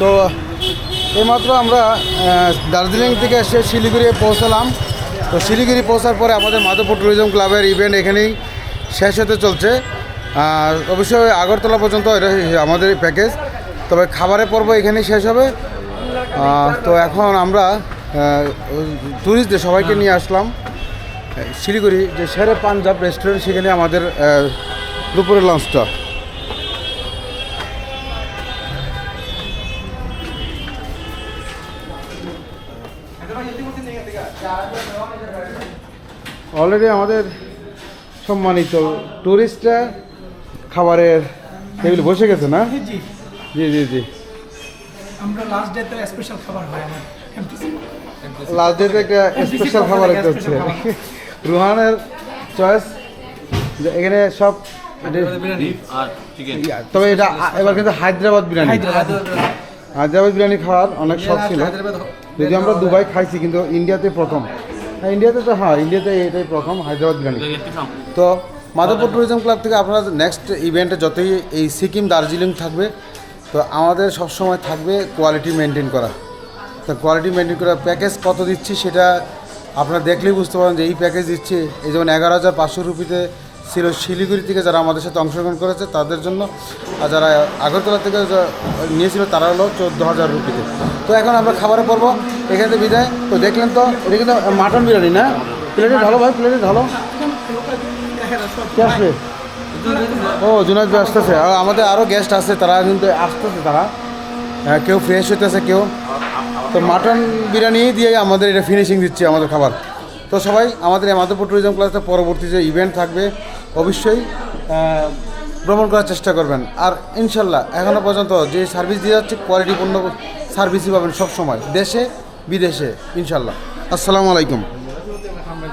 তো এইমাত্র আমরা দার্জিলিং থেকে এসে শিলিগুড়ি পৌঁছালাম। তো শিলিগুড়ি পৌঁছার পরে আমাদের মাধবপুর ট্যুরিজম ক্লাবের ইভেন্ট এখানেই শেষ হতে চলছে। অবশ্যই আগরতলা পর্যন্ত এটা আমাদের প্যাকেজ তবে খাবারের পর্ব এখানেই শেষ হবে। তো এখন আমরা ট্যুরিস্টদের সবাইকে নিয়ে আসলাম। শিলিগুড়ি যে শেরে পাঞ্জাব রেস্টুরেন্ট সেখানে আমাদের দুপুরের লাঞ্চটা অলরেডি আমাদের সম্মানিত টুরিস্টরা খাবারের টেবিল বসে গেছে না? জি জি। জি জি আমরা লাস্ট ডেতে স্পেশাল খাবার হয় লাস্ট ডেতে একটা স্পেশাল খাবার একটা হচ্ছে। রুহানের চয়েস এখানে সব আর চিকেন ইয়া, তবে এটা এবার কিন্তু হায়দ্রাবাদ বিরিয়ানি। হায়দ্রাবাদ। বিরিয়ানি খাওয়ার অনেক শখ ছিল। যদি আমরা দুবাই খাইছি কিন্তু ইন্ডিয়াতে প্রথম। হ্যাঁ ইন্ডিয়াতে তো হ্যাঁ ইন্ডিয়াতে এটাই প্রথম হায়দ্রাবাদ বিরিয়ানি। তো মাধবপুর ট্যুরিজম ক্লাব থেকে আপনারা নেক্সট ইভেন্টে যতই এই সিকিম দার্জিলিং থাকবে তো আমাদের সবসময় থাকবে কোয়ালিটি মেনটেন করা। তো কোয়ালিটি মেনটেন করা প্যাকেজ কত দিচ্ছি সেটা আপনারা দেখলেই বুঝতে পারেন যে এই প্যাকেজ দিচ্ছে এই যেমন এগারো হাজার পাঁচশো রুপিতে ছিল শিলিগুড়ি থেকে যারা আমাদের সাথে অংশগ্রহণ করেছে তাদের জন্য আর যারা আগরতলা থেকে নিয়েছিল তারা হলো চোদ্দ হাজার রুপিতে। তো এখন আমরা খাবারে পর্ব এখানে বিদায়। তো দেখলেন তো এটা কিন্তু মাটন বিরিয়ানি না? প্লেটে ঢালো ভাই প্লেটে ঢালো। আসবে? ও জুনাদ ভাই আসতেছে। আর আমাদের আরও গেস্ট আছে তারা কিন্তু আসতেছে তারা। হ্যাঁ, কেউ ফ্রেশ হইতেছে কেউ। তো মাটন বিরিয়ানি দিয়ে আমাদের এটা ফিনিশিং দিচ্ছে আমাদের খাবার। তো সবাই আমাদের মাধবপুর ট্যুরিজম ক্লাসে পরবর্তী যে ইভেন্ট থাকবে অবশ্যই ভ্রমণ করার চেষ্টা করবেন। আর ইনশাল্লাহ এখনও পর্যন্ত যে সার্ভিস দিয়ে যাচ্ছে কোয়ালিটিপূর্ণ সার্ভিসই পাবেন সবসময়, দেশে, বিদেশে, ইনশাল্লাহ। আসসালামু আলাইকুম।